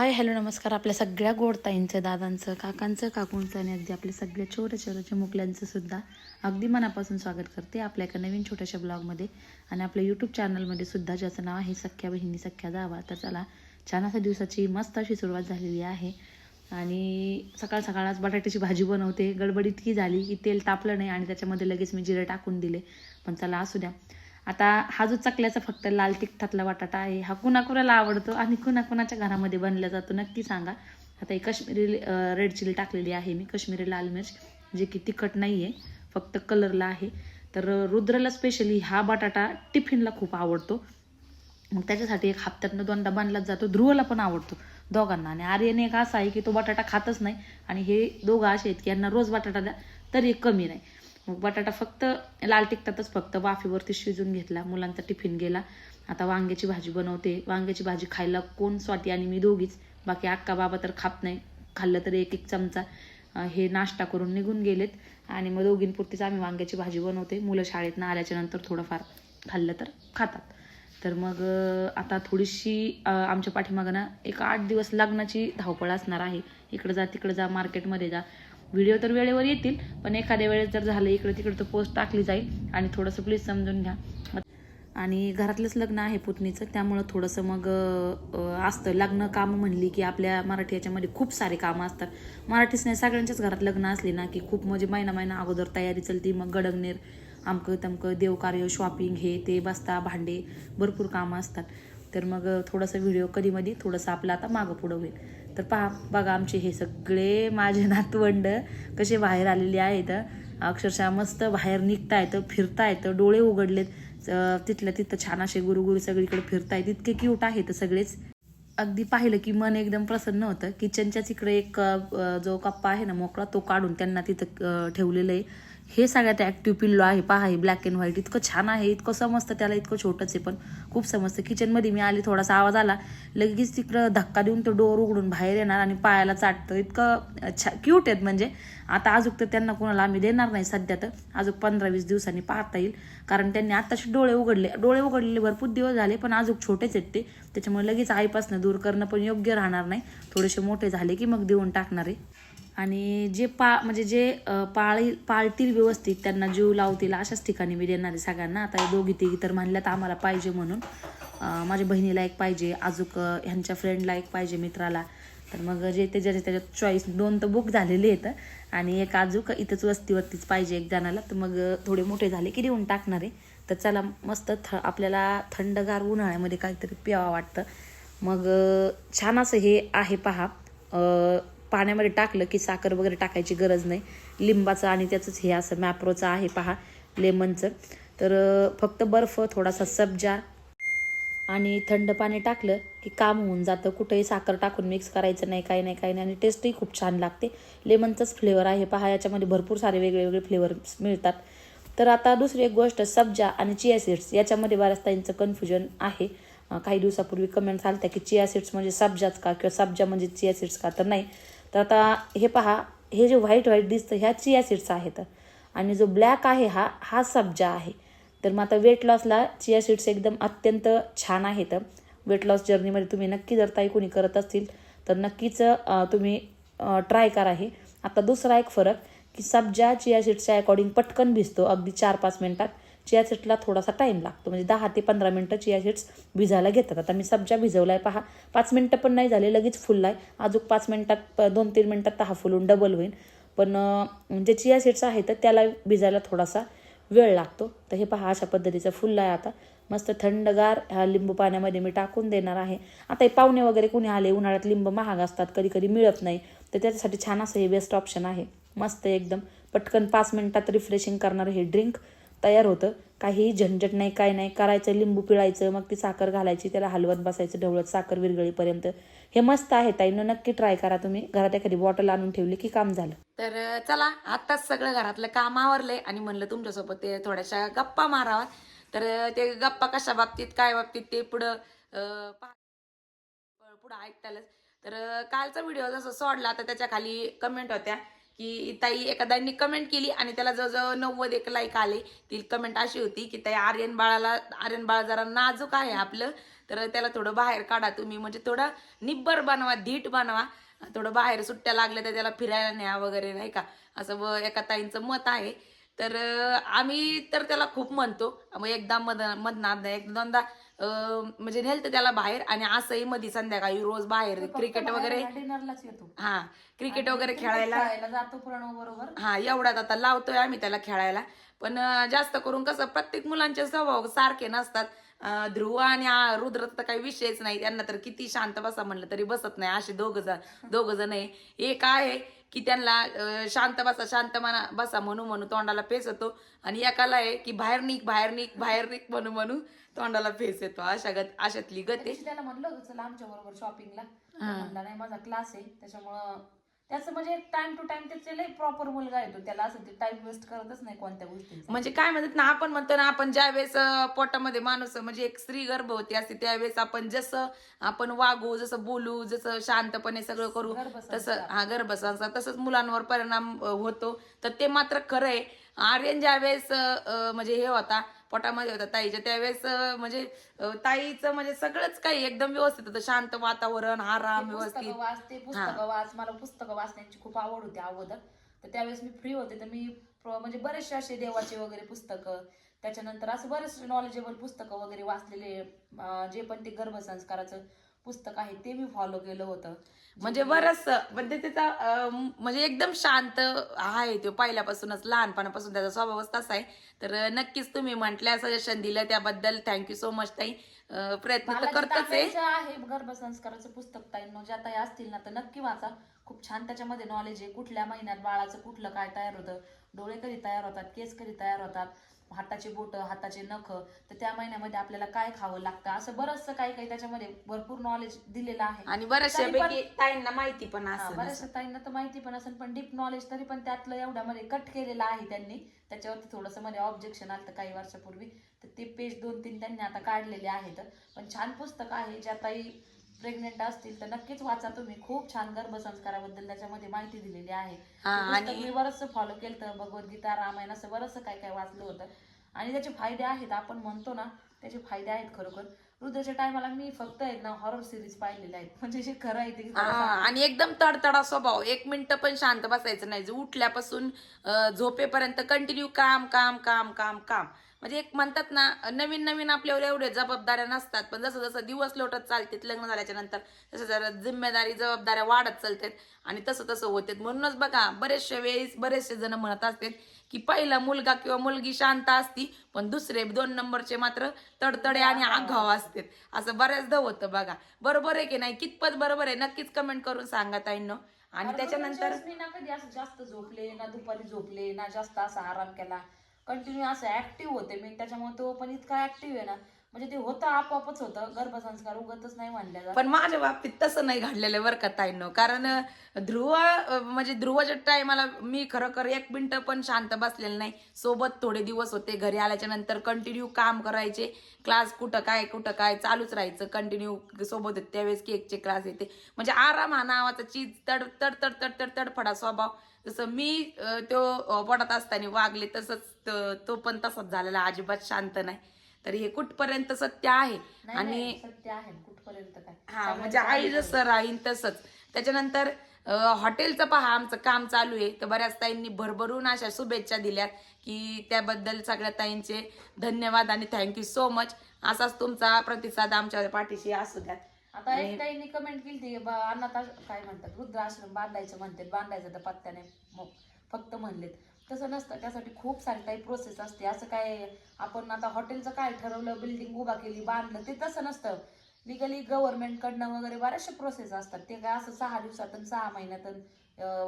Hi hello नमस्कार. आपल्या सगळ्या गोडताईंचं दादांचं काकांचं काकूंचं आणि अगदी आपल्या सगळ्या छोट्या छोट्या मुकल्यांचं सुद्धा अगदी मनापासून स्वागत करते आपल्या एका नवीन छोट्याशा ब्लॉगमध्ये. आणि आपल्या यूट्यूब चॅनलमध्ये सुद्धा ज्याचं नाव आहे सख्या बहिणी सख्या जावा तर चला छान अशा दिवसाची मस्त अशी सुरुवात झालेली आहे. आणि सकाळ सकाळच बटाट्याची भाजी बनवते. गडबडीतकी झाली की तेल तापलं नाही आणि त्याच्यामध्ये लगेच मी जिरे टाकून दिले. पण चला असू द्या. आता हा जो चकल्याचा फक्त लाल तिखटातला बटाटा आहे हा कुणाकुणाला आवडतो आणि कुणाकुणाच्या घरामध्ये बनला जातो नक्की सांगा. आता ही काश्मीरी रेड चिली टाकलेली आहे मी काश्मीरी लाल मिर्च जे की तिखट नाही आहे फक्त कलरला आहे. तर रुद्रला स्पेशली हा बटाटा टिफिनला खूप आवडतो. मग त्याच्यासाठी एक हप्त्यातनं दोनदा बांधलाच जातो ध्रुवला पण आवडतो दोघांना. आणि आर्यन एक असा आहे की तो बटाटा खातच नाही. आणि हे दोघं असे आहेत की यांना रोज बटाटा द्या तरी कमी नाही. मग बटाटा फक्त लाल तिखटातच फक्त. वाफेवरती शिजून घेतला मुलांचा टिफिन गेला. आता वांग्याची भाजी बनवते. वांग्याची भाजी खायला कोण स्वाती आणि मी दोघीच. बाकी अक्का बाबा तर खात नाही. खाल्लं तर एक एक चमचा हे नाश्ता करून निघून गेलेत. आणि मग दोघींपुरतीच आम्ही वांग्याची भाजी बनवते. मुलं शाळेतनं आल्याच्यानंतर थोडंफार खाल्लं तर खातात. तर मग आता थोडीशी आमच्या पाठीमागं ना एक आठ दिवस लग्नाची धावपळ असणार आहे. इकडं जा तिकडं जा मार्केटमध्ये जा. व्हिडिओ तर वेळेवर येतील पण एखाद्या वेळेस जर झालं इकडं तिकडं तर पोस्ट टाकली जाईल आणि थोडंसं प्लीज समजून घ्या. आणि घरातलंच लग्न आहे पुतणीचं त्यामुळं थोडंसं मग असतं. लग्न कामं म्हणली की आपल्या मराठी याच्यामध्ये खूप सारे कामं असतात. मराठीच नाही सगळ्यांच्याच घरात लग्न असली ना की खूप म्हणजे महिना महिना अगोदर तयारी चलती मग गडगनेर आमकं तमकं देवकार्य शॉपिंग हे ते बस्ता भांडे भरपूर कामं असतात. तर मग थोडंसं व्हिडिओ कधीमधी थोडंसं आपलं आता मागं पुढं होईल. तर पहा बघा आमचे हे सगळे माझे नातवंड कसे बाहेर आलेले आहेत. अक्षरशः मस्त बाहेर निघता येतं फिरता येतं डोळे उघडलेत. अं, तिथल्या तिथं छान असे गुरुगुरु सगळीकडे फिरतायत. इतके क्यूट आहेत सगळेच. अगदी पाहिलं की मन एकदम प्रसन्न होतं. किचनच्याच इकडे एक जो कप्पा आहे ना मोकळा तो काढून त्यांना तिथं ठेवलेलं आहे. हे सगळ्यात ॲक्टिव्ह पिल्लो आहे. पहा हे ब्लॅक अँड व्हाईट इतकं छान आहे. इतकं समजतं त्याला इतकं छोटंच आहे पण खूप समजतं. किचनमध्ये मी आली थोडासा आवाज आला. लगेच तिकडं धक्का देऊन तो डोर उघडून बाहेर येणार आणि पायाला चाटतं. इतकं छा क्यूट आहेत म्हणजे. आता अजून तर त्यांना कोणाला आम्ही देणार नाही सध्या तर. अजून पंधरा वीस दिवसांनी पाहता येईल. कारण त्यांनी आत्ताशी डोळे उघडले. डोळे उघडलेले भरपूर दिवस झाले पण अजून छोटेच आहेत ते. त्याच्यामुळे लगेच आईपासनं दूर करणं पण योग्य राहणार नाही. थोडेसे मोठे झाले की मग देऊन टाकणार आहे. आणि जे पा म्हणजे जे पाळी पाळतील व्यवस्थित त्यांना जीव लावतील अशाच ठिकाणी मी देणार आहे सगळ्यांना. आता हे दोघी तिघी तर म्हणल्यात आम्हाला पाहिजे म्हणून. माझ्या बहिणीला एक पाहिजे अजूक ह्यांच्या फ्रेंडला एक पाहिजे मित्राला. तर मग जे ते ज्याच्या त्याच्यात चॉईस दोन तर बुक झालेले आहेत. आणि एक अजूक इथंच वस्तीवरतीच पाहिजे एक जणाला. तर मग थोडे मोठे झाले की देऊन टाकणार आहे. तर चला मस्त थ आपल्याला थंडगार उन्हाळ्यामध्ये काहीतरी प्यावं वाटतं. मग छान असं हे आहे पहा. पाण्यामध्ये टाकलं की साखर वगैरे टाकायची गरज नाही. लिंबाचं आणि त्याचंच हे असं मॅप्रोचं आहे पहा लेमनचं. तर फक्त बर्फ थोडासा सब्जा आणि थंड पाणी टाकलं की काम होऊन जातं. कुठेही साखर टाकून मिक्स करायचं नाही काही नाही काही नाही. आणि टेस्टही खूप छान लागते. लेमनचंच फ्लेवर आहे पहा याच्यामध्ये भरपूर सारे वेगळे वेगळे फ्लेवर मिळतात. तर आता दुसरी एक गोष्ट सब्जा आणि चिया सीड्स याच्यामध्ये बऱ्याच ताईंचं कन्फ्युजन आहे. काही दिवसापूर्वी कमेंट्स आल्या की चिया सीड्स म्हणजे सब्जाच का? किंवा सब्जा म्हणजे चिया सीड्स का? तर नाही. तर आता हे पहा हे जे व्हाईट व्हाईट दिसतं ह्या चिया सीड्स आहेत. आणि जो ब्लॅक आहे हा हा सब्जा आहे. तर मग आता वेट लॉसला चिया सीड्स एकदम अत्यंत छान आहेत. वेट लॉस जर्नीमध्ये तुम्ही नक्की जर ताई कोणी करत असतील तर नक्कीच तुम्ही ट्राय करा हे. आता दुसरा एक फरक की सब्जा चिया सीड्सच्या अकॉर्डिंग पटकन भिजतो अगदी चार पाच मिनटात. चिया सीड्सला थोडासा टाईम लागतो. म्हणजे दहा ते पंधरा मिनटं चिया सीड्स भिजायला घेतात. आता मी सब्जा भिजवला आहे पहा. पाच मिनटं पण नाही झाले लगेच फुलला आहे अजून पाच मिनटात प- दोन तीन मिनटात हा फुलून डबल होईल पण जे म्हणजे चिया सीड्स आहेत तर त्याला भिजायला थोडासा वेळ लागतो. तर हे पहा अशा पद्धतीचं फुललं आहे आता. मस्त थंडगार ह्या लिंबू पाण्यामध्ये मी टाकून देणार आहे. आता हे पाहुणे वगैरे कुणी आले उन्हाळ्यात लिंब महाग असतात कधी कधी मिळत नाही. तर त्याच्यासाठी छान असं हे बेस्ट ऑप्शन आहे. मस्त एकदम. पटकन पाच मिनटात रिफ्रेशिंग करणारं हे ड्रिंक तयार होतं. काही झंझट नाही काय नाही. करायचं लिंबू पिळायचं मग ती साखर घालायची त्याला हलवत बसायचं ढवळत साखर विरगळीपर्यंत हे मस्त आहे ताईनं नक्की ट्राय करा तुम्ही. घरात एखादी बॉटल आणून ठेवली की काम झालं. तर चला आत्ताच सगळं घरातलं काम आवरलंय आणि म्हणलं तुमच्यासोबत ते थोड्याशा गप्पा मारावा तर ते गप्पा कशा बाबतीत काय बाबतीत ते पुढं पुढं ऐकतालच. तर कालचा व्हिडिओ जसं सोडला तर त्याच्याखाली कमेंट होत्या. की ताई एखाद्यांनी कमेंट केली आणि त्याला जवळजवळ नव्वद एक लाईक आले. ती कमेंट अशी होती की ताई आर्यन बाळाला आर्यन बाळ जरा नाजूक आहे आपलं. तर त्याला थोडं बाहेर काढा तुम्ही. म्हणजे थोडं निब्बर बनवा धीट बनवा. थोडं बाहेर सुट्ट्या लागल्या तर त्याला फिरायला न्या वगैरे नाही का? असं व एका ताईंचं मत आहे. तर आम्ही तर त्याला खूप म्हणतो. मग एकदा मध मधना एक दोनदा म्हणजे नेलतं त्याला बाहेर आणि असंही मध्ये संध्याकाळी रोज बाहेर क्रिकेट वगैरे डिनरलाच येतो. हा क्रिकेट वगैरे खेळायला जातो बरोबर हा एवढ्यात आता लावतोय आम्ही त्याला खेळायला. पण जास्त करून कसं प्रत्येक मुलांचे स्वभाव सारखे नसतात. ध्रुव आणि रुद्र तर काही विषयच नाही. त्यांना तर किती शांत बसा म्हणलं तरी बसत नाही. असे दोघ जण दोघ जण आहे. एक आहे की त्यांना शांत बसा शांत मना बसा म्हणू म्हणू तोंडाला फेस येतो आणि एकाला आहे की बाहेर निघ बाहेर निघ बाहेर निघ म्हणू म्हणू तोंडाला फेस येतो. अशा गत अशातली गत त्याला म्हणलं होतं चला आमच्या बरोबर शॉपिंगला म्हणला नाही माझा क्लास आहे. त्याच्यामुळं त्याचं म्हणजे टाइम टू टाइम त्याचे लय प्रॉपर मुलगा येतो त्याला असं ते टाइम वेस्ट करतच नाही कोणत्या गोष्टींचा. म्हणजे काय म्हणतात ना आपण म्हणतो ना आपण ज्या वेळेस पोटामध्ये माणूस म्हणजे एक स्त्री गर्भवती असते त्यावेळेस आपण जसं आपण वागू जसं बोलू जसं शांतपणे सगळं करू. तसं हा गर्भसंस्कार. तसंच मुलांवर परिणाम होतो. तर ते मात्र खरं आहे आर्यन ज्या वेळेस अं, म्हणजे हे होता पोटामध्ये होता ताईच्या त्यावेळेस म्हणजे ताईचं म्हणजे सगळंच काही एकदम व्यवस्थित होतं. शांत वातावरण आराम व्यवस्थित पुस्तकं वाच ते पुस्तकं वाच. मला पुस्तकं वाचण्याची खूप आवड होती अगोदर. तर त्यावेळेस मी फ्री होते. तर मी म्हणजे बरेचसे असे देवाचे वगैरे पुस्तकं त्याच्यानंतर असं बरेचसे नॉलेजेबल पुस्तकं वगैरे वाचलेले जे पण ते गर्भसंस्काराचं पुस्तक आहे ते मी फॉलो केलं होतं. म्हणजे बरस म्हणजे त्याचा म्हणजे एकदम शांत आहे तो पहिल्यापासूनच लहानपणापासून त्याचा स्वभावच तसा आहे. तर नक्कीच तुम्ही म्हटल्या सजेशन दिलं त्याबद्दल. थँक्यू सो मच ताई. प्रयत्न तर करतच आहे. गर्भसंस्काराचं पुस्तक ताईंनो ज्या ताई असतील ना तर नक्की वाचा. खूप छान त्याच्यामध्ये नॉलेज आहे. कुठल्या महिन्यात बाळाचं कुठलं काय तयार होतं? डोळे कधी तयार होतात? केस कधी तयार होतात? हाताचे बोट हाताचे नख तर त्या महिन्यामध्ये आपल्याला काय खावं लागतं? असं बरंचसं काही काही त्याच्यामध्ये भरपूर नॉलेज दिलेलं आहे. आणि बऱ्याचशा ताईंना माहिती पण बऱ्याचशा ताईंना तर माहिती पण असेल पण डीप नॉलेज तरी पण त्यातलं एवढ्यामध्ये कट केलेलं आहे त्यांनी. त्याच्यावरती थोडंसं मध्ये ऑब्जेक्शन आलं काही वर्षापूर्वी. तर ते पेज दोन तीन त्यांनी आता काढलेले आहेत. पण छान पुस्तक आहे ज्या ताई प्रेग्नेंट असतील तर नक्कीच वाचा तुम्ही. खूप छान गर्भसंस्काराबद्दल त्याच्यामध्ये माहिती दिलेली आहे. आणि- मी बरंचसं फॉलो केलं तर भगवद्गीता रामायण असं बरंचसं काय काय वाचलं होतं. आणि त्याचे फायदे आहेत. आपण म्हणतो ना त्याचे फायदे आहेत खरोखर. रुद्रच्या टायमाला मी फक्त आहेत ना हॉरर सिरीज पाहिलेल्या आहेत. म्हणजे जे खरं आहे ते हा. आणि एकदम तडतडा स्वभाव. एक मिनिट पण शांत बसायचं नाही. जो उठल्यापासून झोपेपर्यंत कंटिन्यू काम काम काम काम काम. म्हणजे एक म्हणतात ना नवीन नवीन आपल्यावर एवढे जबाबदाऱ्या नसतात पण जसं जसं दिवस लोटत चालतात लग्न झाल्याच्यानंतर तसं जरा जिम्मेदारी जबाबदाऱ्या वाढत चालतात आणि तसं तसं होते म्हणूनच बघा बरेचशा वेळेस बरेचसे जण म्हणत असतात की पहिला मुलगा किंवा मुलगी शांत असती पण दुसरे दोन नंबरचे मात्र तडतडे आणि आघाव असतात. असं बऱ्याचदा होतं बघा. बरोबर आहे की नाही? कितपत बरोबर आहे? नक्कीच कमेंट करून सांगा ताईंनो. आणि त्याच्यानंतर मी ना कधी असं जास्त झोपले ना दुपारी झोपले ना जास्त असा आराम केला? कंटिन्यू असं ऍक्टिव्ह होते मी त्याच्यामुळे तो पण इतका ऍक्टिव्ह आहे ना. म्हणजे ते होतं आपोआपच होतं. गर्भसंस्कार उगतच नाही म्हणल्या जात. पण माझ्या बाबतीत तसं नाही घडलेलं बरं का ताईंनो. कारण ध्रुव म्हणजे ध्रुवच्या टायमाला मी खरोखर एक मिनटं पण शांत बसलेलं नाही. सोबत थोडे दिवस होते. घरी आल्याच्यानंतर कंटिन्यू काम करायचे. क्लास कुठं काय कुठं काय चालूच राहायचं. कंटिन्यू सोबत होते. त्यावेळेस केकचे क्लास येते. म्हणजे आराम हा नावाचा चीज तड तड तड तड तड तडफडा स्वभाव. जसं मी तो पडत असताना वागले तसंच तो पण तसाच झालेला. अजिबात शांत नाही. तर हे कुठपर्यंत सत्य आहे? आणि नाही, सत्य आहे कुठपर्यंत काय? हा म्हणजे आई. जसं राहीन तसंच. त्याच्यानंतर हॉटेलचं पहा आमचं काम चालू आहे. तर बऱ्याच ताईंनी भरभरून अशा शुभेच्छा दिल्यात की त्याबद्दल सगळ्या ताईंचे धन्यवाद आणि थँक्यू सो मच असाच तुमचा प्रतिसाद आमच्या पाठीशी असू द्यात. आता एक ताईंनी कमेंट केली अनाथ काय म्हणतात? वृद्धाश्रम बांधायचं म्हणतात बांधायचं तर पत्त्याने फक्त म्हणलेत. तसं नसतं. त्यासाठी खूप सारी काही प्रोसेस असते. असं काय आपण आता हॉटेलचं काय ठरवलं बिल्डिंग उभा केली बांधलं ते तसं नसतं. लिगली गव्हर्नमेंटकडनं वगैरे बऱ्याचशा प्रोसेस असतात. ते काय असं सहा दिवसातून सहा महिन्यातून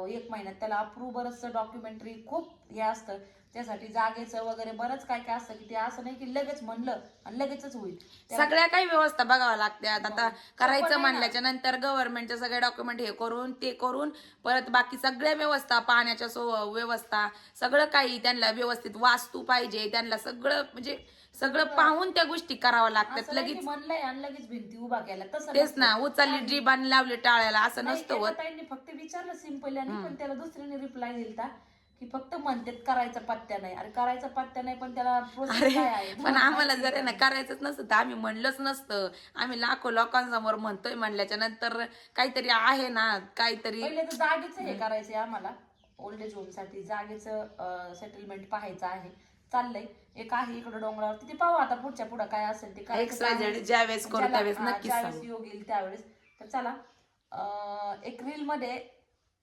एक महिन्यात त्याला अप्रूव्ह बरंचसं डॉक्युमेंटरी खूप हे असतं. त्यासाठी जागेचं वगैरे बरंच काय काय असतं की ते असं नाही की लगेच म्हणलं आणि लगेचच होईल. त्या- सगळ्या काही व्यवस्था बघाव्या लागतात. आता करायचं. म्हणल्याच्या नंतर गव्हर्नमेंटचे सगळे डॉक्युमेंट हे करून ते करून परत बाकी सगळ्या व्यवस्था पाण्याच्या सो व्यवस्था सगळं काही त्यांना व्यवस्थित वास्तू पाहिजे त्यांना सगळं म्हणजे सगळं पाहून त्या गोष्टी कराव्या लागतात. असं नाही की लगेच म्हणलंय आणि लगेच भिंती उभा केल्या. तसं तेच. ना उचलली आणि लावली टाळ्याला असं नसतं होत. ताईंनी फक्त विचारलं सिंपल आणि पण त्याला दुसऱ्याने रिप्लाय दिलता. की फक्त म्हणतात करायचा पत्त्या नाही. अरे करायचा पत्त्या नाही पण त्याला process अरे काय आहे? पण आम्हाला जर आहे? ना करायचंच नसतं तर आम्ही म्हणलंच नसतं. आम्ही लाखो लोकांसमोर म्हणतोय म्हणल्याच्या नंतर काहीतरी आहे ना काहीतरी पहिले तर जागेचं हे करायचंय आम्हाला. ओल्ड एज होमसाठी जागेचं सेटलमेंट पाहायचं आहे. चाललंय. एक आहे इकडे डोंगरावर तिथे पाहू आता पुढच्या पुढे काय असेल ते झेड ज्यावेळेस करू ज्याला- त्यावेळेस हा, ज्यावेळेस सांगू. योग येईल त्यावेळेस. तर चला अं, एक रील मध्ये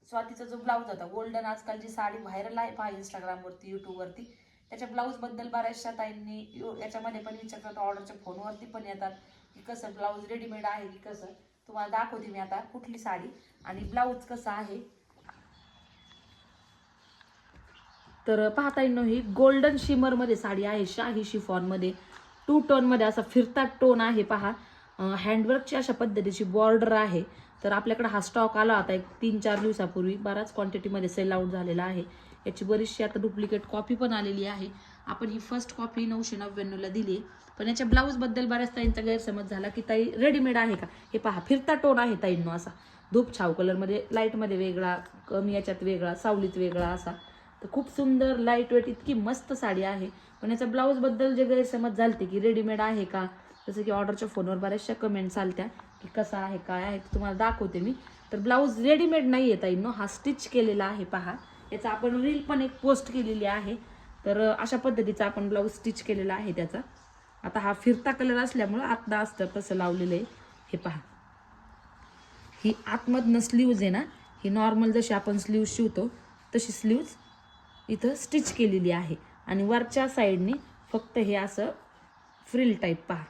स्वातीचा जो ब्लाऊज होता गोल्डन आजकाल जी साडी व्हायरल आहे पहा इंस्टाग्रामवरती यूट्यूबवरती त्याच्या ब्लाऊजबद्दल बऱ्याचशा ताईंनी याच्यामध्ये पण विचारतात ऑर्डरच्या फोनवरती पण येतात की कसं ब्लाऊज रेडीमेड आहे की कसं. तुम्हाला दाखवते मी आता कुठली साडी आणि ब्लाऊज कसं आहे. तर पाहता येईल ही गोल्डन शिमरमध्ये साडी आहे शाही शिफॉनमध्ये. टू टोनमध्ये असा फिरता टोन आहे पहा. हँडवर्कची अशा पद्धतीची बॉर्डर आहे. तर आपल्याकडे हा स्टॉक आला होता एक तीन चार दिवसापूर्वी. बराच क्वांटिटीमध्ये सेल आउट झालेला आहे. याची बरीचशी आता डुप्लिकेट कॉपी पण आलेली आहे. आपण ही फर्स्ट कॉपी नऊशे नव्याण्णवला दिली पण याच्या ब्लाऊजबद्दल बऱ्याच ताईंचा गैरसमज झाला की ताई रेडीमेड आहे का? हे पहा फिरता टोन आहे ताईंनो असा. धूप छाव कलरमध्ये लाईटमध्ये वेगळा कमी याच्यात वेगळा सावलीत वेगळा असा. तर खूप सुंदर लाइट वेट इतकी मस्त साडी आहे. पण याच्या ब्लाऊजबद्दल जे गैरसमज झालते की रेडीमेड आहे का? जसं की ऑर्डरच्या फोनवर बऱ्याचशा कमेंट्स आलत्या की कसा आहे काय आहे ते तुम्हाला दाखवते मी. तर ब्लाऊज रेडीमेड नाही आहे ताईंनो हा स्टिच केलेला आहे पहा. याचा आपण रील पण एक पोस्ट केलेली आहे. तर अशा पद्धतीचा आपण ब्लाऊज स्टिच केलेला आहे त्याचा. आता हा फिरता कलर असल्यामुळं आत्ता असतं तसं लावलेलं आहे. हे पहा. ही आतमधनं स्लीव्ज आहे ना ही नॉर्मल जशी आपण स्लीव्ज शिवतो तशी स्लीव्ज इथं स्टिच केलेली आहे. आणि वरच्या साईडने फक्त हे असं फ्रिल टाईप पहा.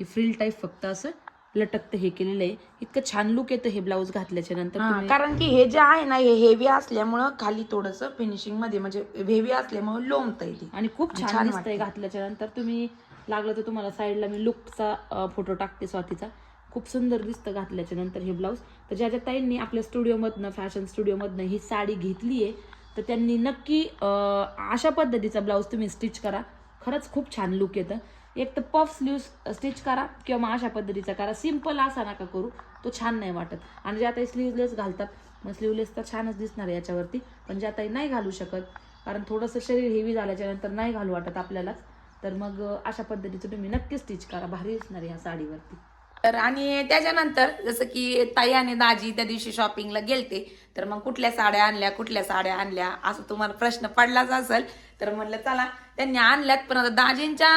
ही फ्रिल टाईप फक्त असं लटकतं हे केलेलं आहे. इतकं छान लुक येतं हे ब्लाऊज घातल्याच्या नंतर कारण की हे जे आहे ना हे हेवी असल्यामुळं खाली थोडस फिनिशिंगमध्ये म्हणजे हेवी असल्यामुळे लोंबत येते आणि खूप छान दिसतंय. घातल्याच्या नंतर. तुम्ही लागलं तर तुम्हाला साईडला मी लुकचा फोटो टाकते स्वातीचा. खूप सुंदर दिसतं घातल्याच्या नंतर हे ब्लाऊज तर ज्या ज्या ताईंनी आपल्या स्टुडिओमधनं फॅशन स्टुडिओमधनं ही साडी घेतली आहे तर त्यांनी नक्की अशा पद्धतीचा ब्लाऊज तुम्ही स्टिच करा. खरंच खूप छान लुक येतं. एक तर पफ स्लीव्ह स्टिच करा किंवा मग अशा पद्धतीचा करा. सिंपल असा नका करू. तो छान नाही वाटत. आणि ज्या ताई स्लीवलेस घालतात मग स्लीवलेस तर छानच दिसणार आहे याच्यावरती. पण ज्या ताई नाही घालू शकत कारण थोडंसं शरीर हेवी झाल्याच्यानंतर नाही घालू वाटत आपल्यालाच तर मग अशा पद्धतीचं तुम्ही नक्की स्टिच करा. भारी दिसणार आहे ह्या साडीवरती. तर आणि त्याच्यानंतर जसं की ताई आणि दाजी त्या दिवशी शॉपिंगला गेलते तर मग कुठल्या साड्या आणल्या कुठल्या साड्या आणल्या असं तुम्हाला प्रश्न पडलाच असेल तर म्हणलं चला त्यांनी आणल्यात पण आता दाजींच्या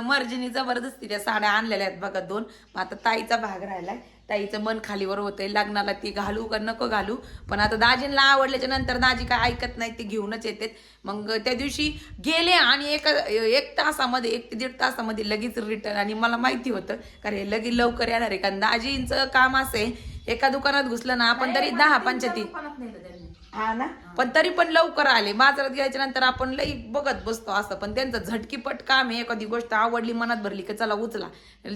मर्जीनी मर्जीने जबरदस्ती त्या साड्या आणलेल्या आहेत बघा दोन. मग आता ताईचा भाग राहिलाय. ताईचं मन खालीवर होतंय लग्नाला ती घालू का नको घालू? पण आता दाजींना आवडल्याच्या नंतर दाजी काय ऐकत नाही ते घेऊनच येतात. मग त्या दिवशी गेले आणि एक एक तासामध्ये एक ते दीड तासामध्ये लगेच रिटर्न आणि मला माहिती होतं कारण हे लगेच लवकर येणार आहे कारण दाजींचं काम असं आहे एका दुकानात घुसलं ना आपण तरी दहा पंचायती हा ना? पण तरी पण लवकर आले. बाजारात गेल्याच्यानंतर आपण लई बघत बसतो असं. पण त्यांचं झटकीपट काम आहे. एखादी गोष्ट आवडली मनात भरली की चला उचला.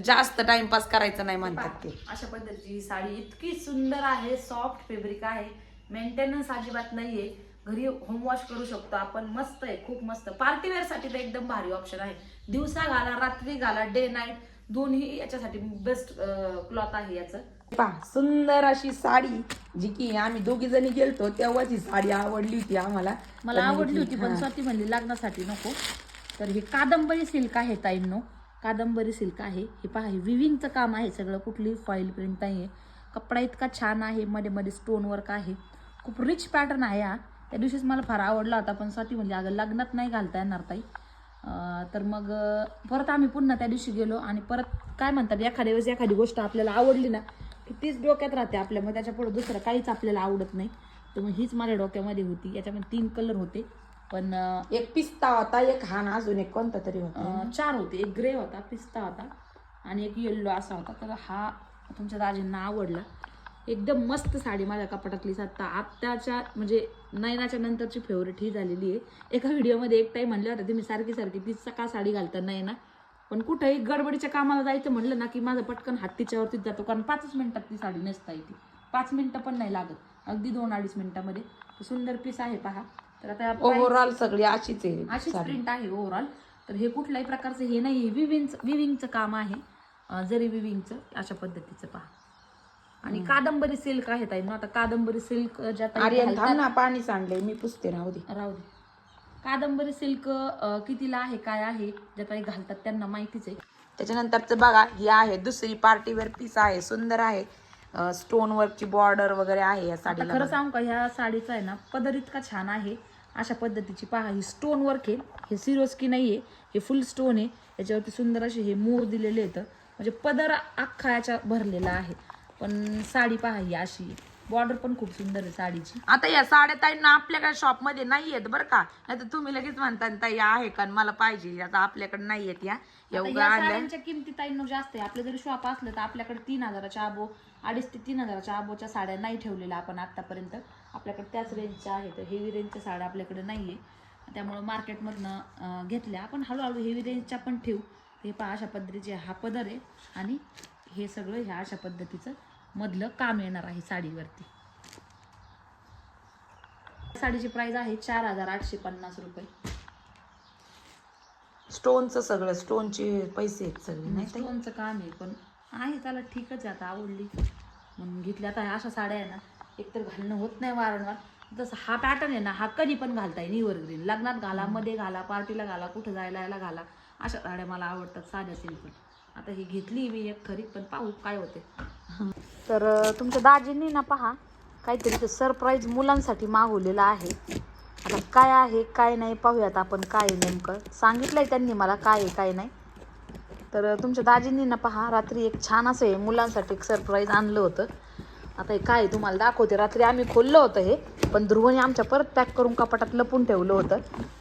जास्त टाइमपास करायचा नाही म्हणतात ते. अशा पद्धतीची ही साडी इतकी सुंदर आहे सॉफ्ट फॅब्रिक आहे. मेंटेनन्स अजिबात नाहीये. घरी होम वॉश करू शकतो आपण. मस्त आहे खूप मस्त. पार्टी वेअरसाठी तर एकदम भारी ऑप्शन आहे. दिवसा घाला रात्री घाला डे नाईट दोन्ही याच्यासाठी बेस्ट क्लॉथ आहे याचं. पा सुंदर अशी साडी जी की आम्ही दोघी जणी गेलतो तेव्हाची साडी आवडली होती आम्हाला. मला तर मी आवडली होती पण हा. स्वाती म्हणली लग्नासाठी नको. तर हे कादंबरी सिल्क आहे ताईंनो. कादंबरी सिल्क आहे. हे पहा हे विविंगचं काम आहे सगळं. कुठली फॉईल प्रिंट नाही आहे कपडा इतका छान आहे मध्ये मध्ये स्टोन वर्क आहे. खूप रिच पॅटर्न आहे हा. त्या दिवशीच मला फार आवडला होता पण स्वाती म्हणजे अगं लग्नात नाही घालता येणार ताई. अं, तर मग अं, परत आम्ही पुन्हा त्या दिवशी गेलो आणि परत काय म्हणतात एखाद्या वेळेस एखादी गोष्ट आपल्याला आवडली ना तीच डोक्यात राहते आपल्या मग त्याच्यापुढे दुसरं काहीच आपल्याला आवडत नाही. तर मग हीच माझ्या डोक्यामध्ये होती. याच्यामध्ये तीन कलर होते. पण एक पिस्ता होता एक हा ना अजून एक कोणता तरी होता. चार होते. एक ग्रे होता पिस्ता होता आणि एक येल्लो असा होता. तर हा तुमच्या दाजींना आवडला. एकदम मस्त साडी माझ्या कपाटातली आता आत्ताच्या म्हणजे नयनाच्या नंतरची फेवरेट ही झालेली आहे. एका व्हिडिओमध्ये एक टाईम म्हणले होते तुम्ही सारखी सारखी तीच का साडी घालता नयना. पण कुठेही गडबडीच्या कामाला जायचं म्हणलं ना की माझं पटकन हात तिच्यावरतीच जातो कारण पाचच मिनिटात ती साडी नेसता येते. पाच मिनिटं पण नाही लागत. अगदी दोन अडीच मिनिटामध्ये. सुंदर पीस आहे पहा. तर आता ओव्हरऑल सगळी अशीच आहे अशीच. प्रिंट आहे ओव्हरऑल तर हे कुठल्याही प्रकारचं हे नाही विविंग विविंगचं काम आहे. जरी विविंगचं अशा पद्धतीचं पहा. आणि कादंबरी सिल्क आहेत ताई. आता कादंबरी सिल्क ज्या ना पाणी सांडलंय मी पुसते राहू दे. राहू दे. कादंबरी सिल्क कितीला आहे काय आहे ज्या ताई घालतात त्यांना माहितीच आहे. त्याच्यानंतरच बघा ही आहे दुसरी पार्टीवेअर पीस आहे सुंदर आहे. स्टोन वर्कची बॉर्डर वगैरे आहे या साडीला खरं. सांगू का ह्या साडीचा आहे ना पदर इतका छान आहे. अशा पद्धतीची पहा ही स्टोन वर्क आहे. हे सिरोस्की नाही आहे हे फुल स्टोन आहे. याच्यावरती सुंदर असे हे मोर दिलेले आहेत. म्हणजे पदर अख्खा याच्या भरलेला आहे. पण साडी पहा ही अशी. आहे बॉर्डर पण खूप सुंदर आहे साडीची. आता या साड्या ताईंना आपल्याकडे शॉपमध्ये नाही आहेत बरं का. नाही तर तुम्ही लगेच म्हणता ताई आहे का? मला पाहिजे. आता आपल्याकडे नाही आहेत या. या आता उगा या आणल्या साड्यांच्या किमती ताईंनो जास्त आहे. आपलं जरी शॉप असलं तर आपल्याकडे तीन हजाराच्या आबो अडीच ते तीन हजाराच्या आबोच्या साड्या नाही ठेवलेल्या आपण आतापर्यंत आपल्याकडे त्याच रेंजच्या आहेत. हेवी रेंजच्या साड्या आपल्याकडे नाही आहे त्यामुळं मार्केटमधनं अं, घेतल्या. आपण हळूहळू हेवी रेंजच्या पण ठेवू. हे पहा अशा पद्धतीचे हा पदर आहे. आणि हे सगळं ह्या अशा पद्धतीचं मधलं काम येणार आहे साडीवरती. साडीची प्राइस आहे चार हजार आठशे पन्नास रुपये. स्टोनचं सगळं स्टोनचे पैसे आहेत सगळे नाही ताई? स्टोनचं काम आहे पण आहे त्याला ठीकच आहे आता आवडली. म्हणून घेतली आता ह्या अशा साड्या आहे ना एकतर घालणं होत नाही वारंवार. तसं हा पॅटर्न आहे ना हा कधी पण घालता येईल निवर ग्रीन लग्नात घाला मध्ये घाला पार्टीला घाला कुठं जायला यायला घाला अशा साड्या मला आवडतात साध्या सिंपल आता ही घेतली मी एक खरी पण पाहू काय होते. तर तुमच्या दाजींनी ना पहा काहीतरी सरप्राईज मुलांसाठी मागवलेलं आहे. आता काय आहे काय नाही पाहूयात आपण काय नेमकं नेमकं. सांगितलंय त्यांनी मला काय आहे काय नाही. तर तुमच्या दाजींनी ना पहा रात्री एक छान असं आहे मुलांसाठी एक सरप्राईज आणलं होतं. आता हे काय तुम्हाला दाखवते. रात्री आम्ही खोललं होतं हे पण ध्रुवने आमच्या परत पॅक करून कपाटात लपून ठेवलं होतं.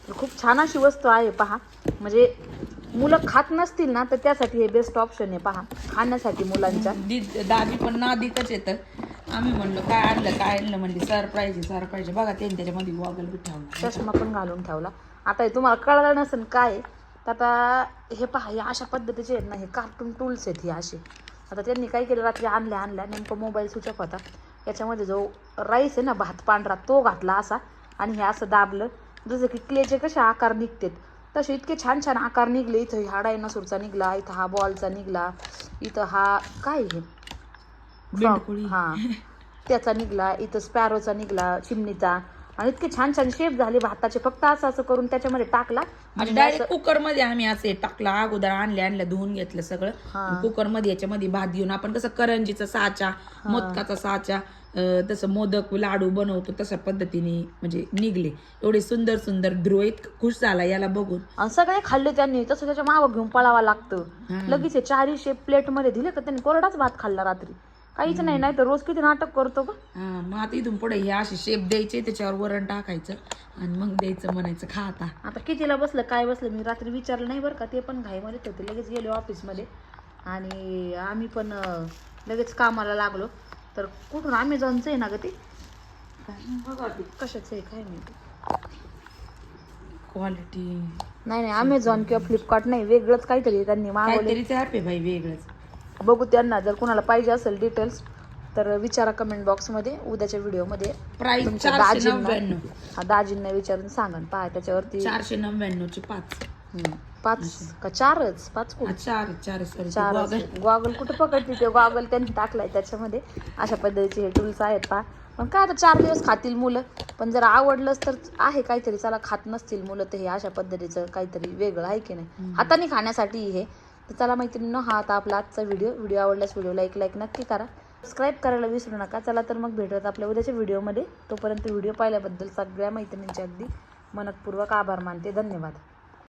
तर खूप छान अशी वस्तू आहे पहा. म्हणजे मुलं खात नसतील ना तर त्यासाठी हे बेस्ट ऑप्शन आहे पहा खाण्यासाठी मुलांच्या. दी- दादी पण नादिकच येतं. आम्ही म्हणलो काय आणलं काय आणलं? म्हणली सरप्राईज सरप्राईज बघा त्यांनी त्याच्यामध्ये गॉगल बी ठेवला. चष्मा पण घालून ठेवला. आता हे तुम्हाला कळलं नसेल काय आहे. तर आता हे पहा हे अशा पद्धतीचे आहेत ना हे कार्टून टूल्स आहेत हे असे. आता त्यांनी काय केलं रात्री आणल्या आणल्या नेमकं मोबाईल स्विच ऑफ होता. याच्यामध्ये जो राईस आहे ना भात पांढरा तो घातला असा आणि हे असं दाबलं. जसं की क्लेचे कसे आकार निघतात तसे इतके छान छान आकार निघले. इथं हा डायनासोरचा निघला इथं हा बॉलचा निघला इथं हा काय हे. हा. त्याचा निघला इथं स्पॅरोचा निघला चिमणीचा. आणि इतके छान छान शेप झाले. भाताचे फक्त असं असं करून त्याच्यामध्ये टाकला. म्हणजे आणि डायरेक्ट कुकरमध्ये आम्ही असे टाकला. अगोदर आणल्या आणल्या धुवून घेतलं सगळं. कुकरमध्ये याच्यामध्ये भात घेऊन आपण कसं करंजीचा साचा मोदकाचा साचा तसं मोदक लाडू बनवतो तशा पद्धतीने म्हणजे निघले. एवढे सुंदर सुंदर ध्रुव इतकं खुश झाला याला बघून. आणि सगळे खाल्ले त्यांनी तसं त्याच्या मागं घेऊन पळावं लागतं. लगेच हे चारही शेप प्लेटमध्ये दिले का त्यांनी कोरडाच भात खाल्ला रात्री. काहीच नाही नाही तर रोज किती नाटक करतो ग. हा मग आता इथून पुढे हे असे शेप द्यायचे त्याच्यावर वरण टाकायचं आणि मग द्यायचं म्हणायचं खा आता. आता कितीला बसलं काय बसलं मी रात्री विचारलं नाही बरं का ते पण घाईमध्ये होते लगेच गेलो ऑफिसमध्ये आणि आम्ही पण लगेच कामाला लागलो. तर कुठून अमेझॉनचं आहे ना ग ते? कशाचं आहे काय माहिती. क्वालिटी नाही नाही अमेझॉन किंवा फ्लिपकार्ट नाही वेगळंच काहीतरी त्यांनी मागवले बाई वेगळंच. बघू त्यांना जर कोणाला पाहिजे असेल डिटेल्स तर विचारा कमेंट बॉक्समध्ये उद्याच्या व्हिडिओमध्ये चारशे दाजींना दाजींना विचारून सांगा पहा त्याच्यावरती चारशे नव्याण्णव चे पाच. पाच का चारच? पाच कुठे? चार चार सॉरी चार गॉगल कुठं पकडते ते? गॉगल त्यांनी टाकलाय त्याच्यामध्ये. अशा पद्धतीचे हे टूल्स आहेत पहा. पण काय आता चार दिवस खातील मुलं. पण जर आवडलंच तर आहे काहीतरी. चला खात नसतील मुलं तर हे अशा पद्धतीचं काहीतरी वेगळं आहे की नाही? हाताने खाण्यासाठी हे. तर चला मैत्रिणीनं हा आता आपला आजचा व्हिडिओ व्हिडिओ आवडल्यास व्हिडिओला एक लाईक नक्की करा. सबस्क्राईब करायला विसरू नका. चला तर मग भेटूयात आपल्या उद्याच्या व्हिडिओमध्ये तोपर्यंत व्हिडिओ पाहिल्याबद्दल सगळ्या मैत्रिणींचे अगदी मनपूर्वक आभार मानते. धन्यवाद.